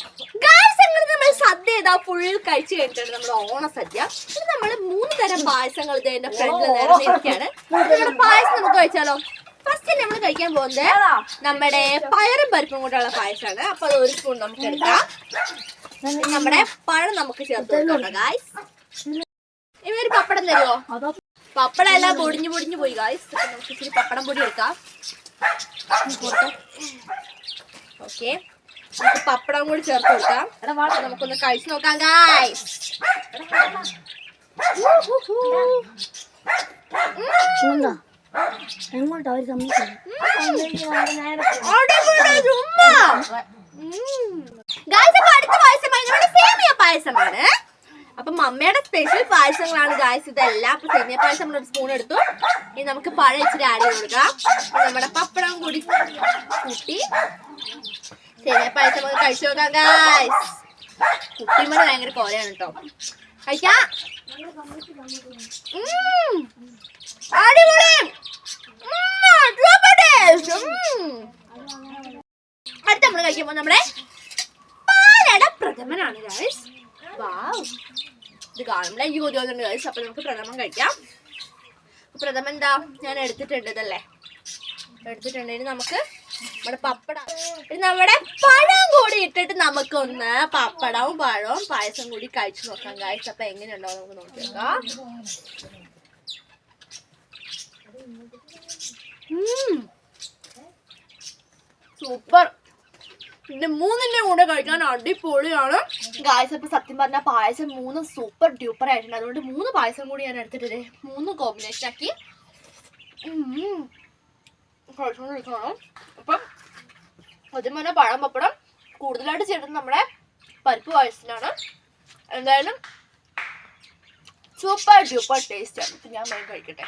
നമ്മൾ സദ്യ ഇതാ ഫുൾ കഴിച്ചു കഴിഞ്ഞിട്ടുണ്ട് നമ്മുടെ ഓണ സദ്യ നമ്മൾ മൂന്ന് തരം പായസങ്ങൾ ഇത് എന്റെ ഫ്രണ്ടിൽ നിറഞ്ഞിരിക്കുകയാണ് നമ്മുടെ പായസം നമുക്ക് കഴിച്ചാലോ? ഫസ്റ്റ് നമ്മൾ കഴിക്കാൻ പോകുന്നത് നമ്മുടെ പയറും പരിപ്പും കൊണ്ടുള്ള പായസാണ് അപ്പൊ അത് ഒരു സ്പൂൺ നമുക്ക് എടുക്കാം. നമ്മുടെ പഴം നമുക്ക് ചേർത്ത് കൊടുക്കാം ഗായ്സ് ഇനി ഒരു പപ്പടം തരുമോ പപ്പടം എല്ലാം പൊടിഞ്ഞു പൊടിഞ്ഞു പോയി ഗായ്സ് നമുക്ക് ഇച്ചിരി പപ്പടം പൊടി എടുക്കാം. ഓക്കെ നമുക്ക് പപ്പടം കൂടി ചേർത്ത് കൊടുക്കാം. അപ്പൊ നമുക്കൊന്ന് കഴിച്ചു നോക്കാം ഗായ്സ് എന്താ എങ്ങോട്ടാ ഒരു സമ്മതിക്കില്ല ഗായ്സ് അപ്പൊ അടുത്ത പായസമായി നമ്മുടെ സേമിയ പായസമാണ്. അപ്പൊ മമ്മയുടെ സ്പെഷ്യൽ പായസങ്ങളാണ് ഗായ്സ് ഇതെല്ലാം അപ്പൊ സേമിയ പായസം നമ്മൾ ഒരു സ്പൂൺ എടുത്തു. ഇനി നമുക്ക് പഴം ഇച്ചിരി ആഡ് ചെയ്ത് കൊടുക്കാം. ഇനി നമ്മുടെ പപ്പടം കൂടി കൂട്ടി സേമിയ പായസം നമുക്ക് കഴിച്ചു നോക്കാം ഗായ്സ് കുട്ടിമണി ഭയങ്കര കോലയാണ് കേട്ടോ. അടുത്ത നമ്മൾ കഴിക്കുമ്പോൾ നമ്മുടെ പാലട പ്രഥമനാണ് ഗായ്സ് വാവ് ഇത് കാണുമ്പോൾ എനിക്ക് കൊതിയോന്നുണ്ട് ഗായ്സ് അപ്പൊ നമുക്ക് പ്രഥമൻ കഴിക്കാം. പ്രഥമൻ ഞാൻ എടുത്തിട്ടുണ്ട് ഇതല്ലേ. എടുത്തിട്ടുണ്ട്. ഇനി നമുക്ക് നമ്മുടെ പപ്പടം. ഇനി നമ്മുടെ പഴം കൂടി ഇട്ടിട്ട് നമുക്കൊന്ന് പപ്പടവും പഴവും പായസം കൂടി കഴിച്ചു നോക്കാം ഗൈസ് അപ്പൊ എങ്ങനെയുണ്ടോ നമുക്ക് നോക്കി സൂപ്പർ. പിന്നെ മൂന്നിന്റെ കൂടെ കഴിക്കാൻ അടിപൊളിയാണ്. ഗായ്സ് ഇപ്പൊ സത്യം പറഞ്ഞ പായസം മൂന്ന് സൂപ്പർ ഡ്യൂപ്പർ ആയിട്ടുണ്ട്. അതുകൊണ്ട് മൂന്ന് പായസം കൂടി ഞാൻ എടുത്തിട്ടുണ്ട് മൂന്ന് കോമ്പിനേഷൻ ആക്കി. ഉം. കഴിച്ചുകൊണ്ടിരിക്കുകയാണ് അപ്പം തന്നെ പഴം പപ്പടം കൂടുതലായിട്ട് ചേർന്നത് നമ്മുടെ പരിപ്പ് പായസത്തിലാണ്. എന്തായാലും സൂപ്പർ ഡ്യൂപ്പർ ടേസ്റ്റ് ആണ്. ഞാൻ വേഗം കഴിക്കട്ടെ.